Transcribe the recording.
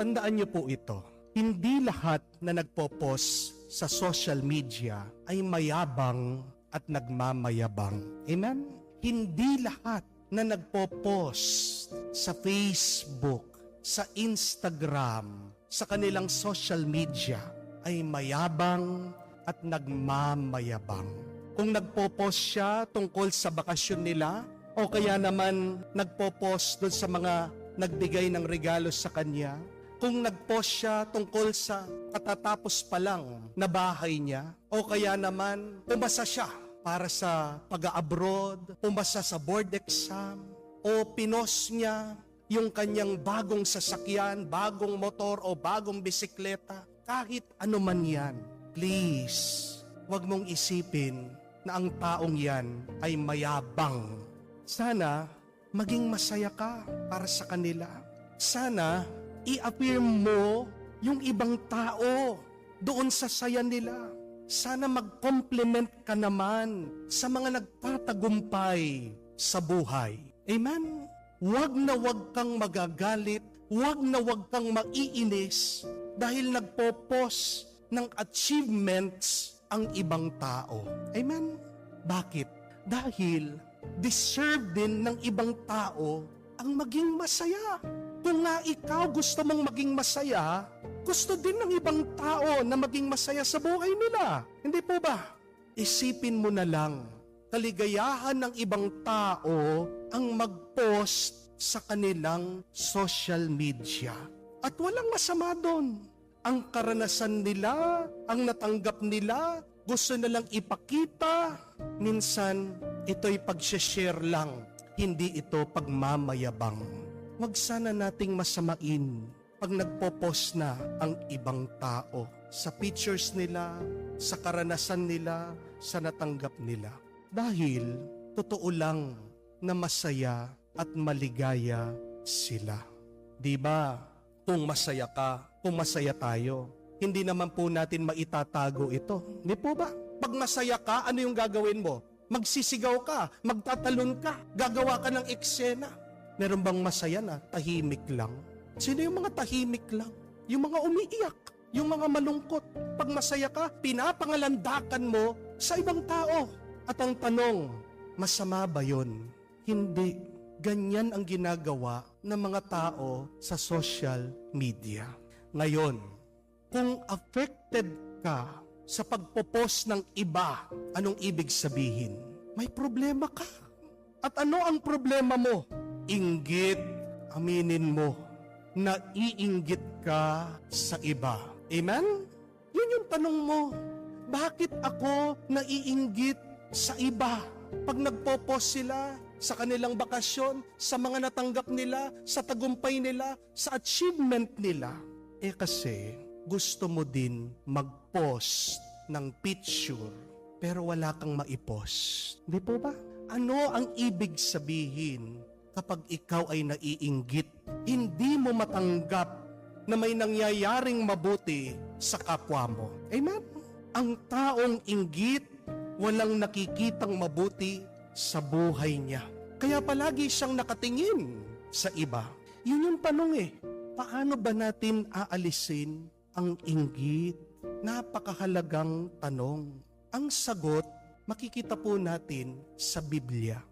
Tandaan niyo po ito. Hindi lahat na nagpo-post sa social media ay mayabang at nagmamayabang. Amen? Hindi lahat na nagpo-post sa Facebook, sa Instagram, sa kanilang social media ay mayabang at nagmamayabang. Kung nagpo-post siya tungkol sa bakasyon nila o kaya naman nagpo-post doon sa mga nagbigay ng regalo sa kanya, kung nag-post siya tungkol sa katatapos pa lang na bahay niya, o kaya naman pumasa siya para sa pag-abroad, pumasa sa board exam, o pinos niya yung kanyang bagong sasakyan, bagong motor o bagong bisikleta, kahit ano man yan, please, wag mong isipin na ang taong yan ay mayabang. Sana maging masaya ka para sa kanila. Sana i-affirm mo yung ibang tao doon sa saya nila. Sana mag-compliment ka naman sa mga nagtatagumpay sa buhay. Amen? Huwag na huwag kang magagalit, huwag na huwag kang maiinis dahil nagpo-post ng achievements ang ibang tao. Amen? Bakit? Dahil deserve din ng ibang tao ang maging masaya. Kung nga ikaw gusto mong maging masaya, gusto din ng ibang tao na maging masaya sa buhay nila. Hindi po ba? Isipin mo na lang, kaligayahan ng ibang tao ang mag-post sa kanilang social media. At walang masama doon. Ang karanasan nila, ang natanggap nila, gusto nilang ipakita. Minsan, ito'y pag-share lang, hindi ito pagmamayabang. Huwag sana nating masamain pag nagpo-post na ang ibang tao sa pictures nila, sa karanasan nila, sa natanggap nila. Dahil totoo lang na masaya at maligaya sila. Di ba? Kung masaya ka, kung masaya tayo, hindi naman po natin maitatago ito. Di po ba? Pag masaya ka, ano yung gagawin mo? Magsisigaw ka, magtatalon ka, gagawa ka ng eksena. Meron bang masaya na tahimik lang? Sino yung mga tahimik lang? Yung mga umiiyak, yung mga malungkot. Pag masaya ka, pinapangalandakan mo sa ibang tao. At ang tanong, masama ba yun? Hindi. Ganyan ang ginagawa ng mga tao sa social media. Ngayon, kung affected ka sa pagpopost ng iba, anong ibig sabihin? May problema ka. At ano ang problema mo? Inggit, aminin mo, na iinggit ka sa iba. Amen? Yun yung tanong mo. Bakit ako naiinggit sa iba? Pag nagpo-post sila sa kanilang bakasyon, sa mga natanggap nila, sa tagumpay nila, sa achievement nila. Eh kasi, gusto mo din mag-post ng picture, pero wala kang maipost. Di po ba? Ano ang ibig sabihin kapag ikaw ay naiinggit? Hindi mo matanggap na may nangyayaring mabuti sa kapwa mo. Amen? Ang taong inggit, walang nakikitang mabuti sa buhay niya. Kaya palagi siyang nakatingin sa iba. Yun yung tanong eh. Paano ba natin aalisin ang inggit? Napakahalagang tanong. Ang sagot, makikita po natin sa Biblia.